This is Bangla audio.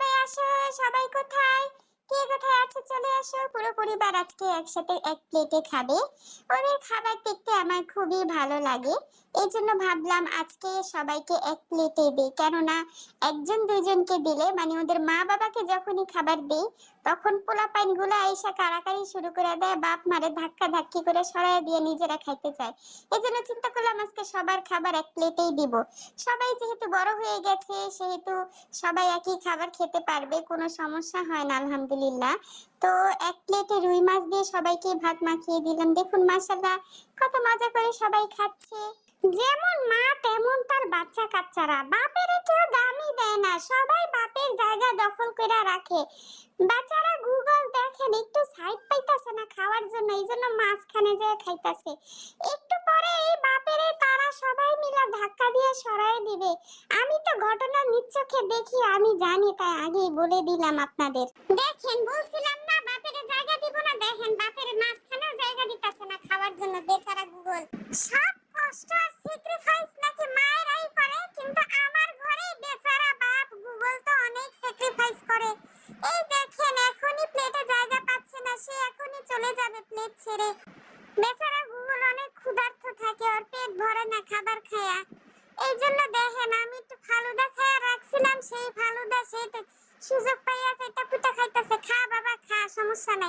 সবাই আসো, সবাই কোথায়? কে কোথায় আছে চলে আসো। পুরো পরিবার আজকে একসাথে এক প্লেটে খাবে। ওদের খাবার দেখতে আমার খুবই ভালো লাগে। এই জন্য ভাবলাম আজকে সবাইকে এক প্লেটে দিই। কেননা একজন দুজনকে দিলে মানে ওদের মা বাবাকে যখনই খাবার দিই, তখন পোলা পাইনগুলো আইসা কারাকারি শুরু করে দেয়, বাপ মারে ধাক্কা ধাক্কি করে সরাই দিয়ে নিজেরা খাইতে চায়। এই জন্য চিন্তা করলাম আজকে সবার খাবার এক প্লেটেই দিব। সবাই যেহেতু বড় হয়ে গেছে, সেহেতু সবাই একই খাবার খেতে পারবে, কোনো সমস্যা হয় না, আলহামদুলিল্লাহ। তো এক প্লেটে রুই মাছ দিয়ে সবাইকে ভাত মাখিয়ে দিলাম। দেখুন, মাশাআল্লাহ, কত মজা করে সবাই খাচ্ছে। যেমন মা, তেমন তার বাচ্চা কাচ্চারা বাপের কেউ দামই দেয় না, সবাই বাপের জায়গা দখল করে রাখে। বাচ্চারা গুগল দেখেন, একটু সাইড পাইতাছে না খাওয়ার জন্য এই জন্য মাঝখানে যেয়ে খাইতাছে। একটু পরে এই বাপেরে তারা সবাই মিলে ধাক্কা দিয়ে সরাই দিবে। আমি তো ঘটনা নিচ্চোখে দেখি, আমি জানি, তাই আগেই বলে দিলাম আপনাদের। দেখেন, বলছিলাম না, বাপের জায়গা দিব না, দেখেন, বাপের মাঝখানে জায়গা দিতাছে না খাওয়ার জন্য, বেচারা গুগল। সব কষ্ট চলে যাবে প্লেট ছেড়ে। বেচারা গুগল অনেক ক্ষুধার্ত থাকে, ওর পেট ভরে না খাবার খায়া। এই জন্য দেখেন, আমি একটু ফালুদা খায়া রাখছিলাম, সেই ফালুদা সেই সুযোগ পাইয়া সেটা পুটা খাইতেছে। খা বাবা, খা, সমস্যা নাই।